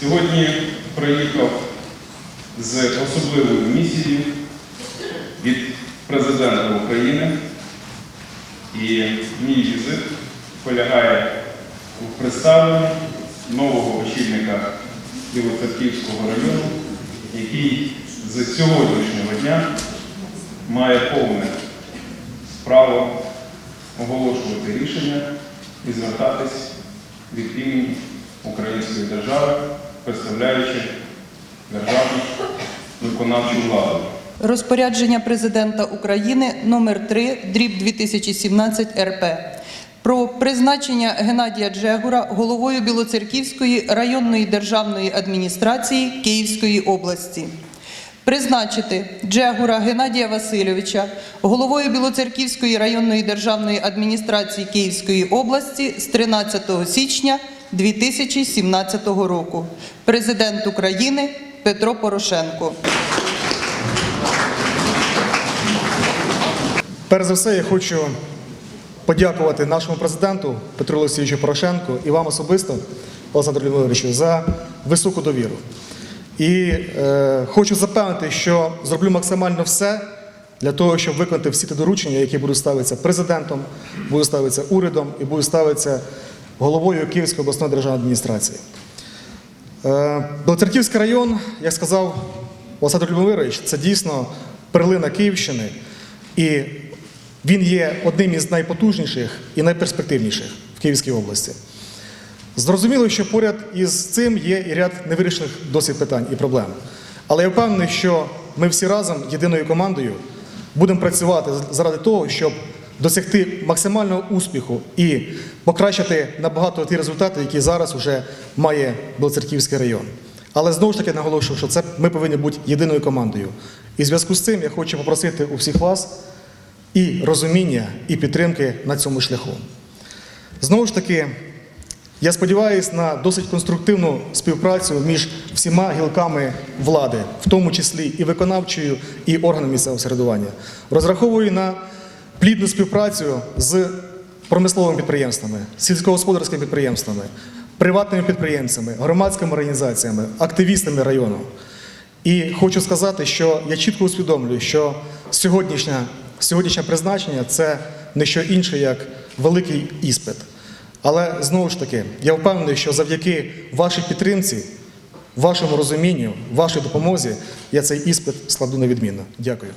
Сьогодні приїхав з особливою місією від президента України. І мій візит полягає у представленні нового очільника Білоцерківського району, який з сьогоднішнього дня має повне право оголошувати рішення і звертатись від імені Української держави, представляючи державну виконавчу владу. Розпорядження президента України номер 3 дріб 2017 РП про призначення Геннадія Джегура головою Білоцерківської районної державної адміністрації Київської області. Призначити Джегура Геннадія Васильовича головою Білоцерківської районної державної адміністрації Київської області з 13 січня 2017 року. Президент України Петро Порошенко. Перш за все, я хочу подякувати нашому президенту Петру Олексійовичу Порошенку і вам особисто, Олександру Львовичу, за високу довіру. І е, хочу запевнити, що зроблю максимально все для того, щоб виконати всі ті доручення, які будуть ставитися президентом, будуть ставитися урядом і будуть ставитися головою Київської обласної державної адміністрації. Е, Білоцерківський район, як сказав Олександр Любомирович, це дійсно перлина Київщини, і він є одним із найпотужніших і найперспективніших в Київській області. Зрозуміло, що поряд із цим є і ряд невирішених досить питань і проблем. Але я впевнений, що ми всі разом, єдиною командою, будемо працювати заради того, щоб досягти максимального успіху і покращити набагато ті результати, які зараз вже має Білоцерківський район. Але знову ж таки наголошую, що це ми повинні бути єдиною командою. І в зв'язку з цим я хочу попросити у всіх вас і розуміння, і підтримки на цьому шляху. Знову ж таки, я сподіваюся на досить конструктивну співпрацю між всіма гілками влади, в тому числі і виконавчою, і органами місцевого самоврядування. Розраховую на плідну співпрацю з промисловими підприємствами, сільськогосподарськими підприємствами, приватними підприємцями, громадськими організаціями, активістами району. І хочу сказати, що я чітко усвідомлюю, що сьогоднішнє, сьогоднішнє призначення це не що інше, як великий іспит. Але знову ж таки, я впевнений, що завдяки вашій підтримці, вашому розумінню, вашій допомозі, я цей іспит складу невідмінно. Дякую.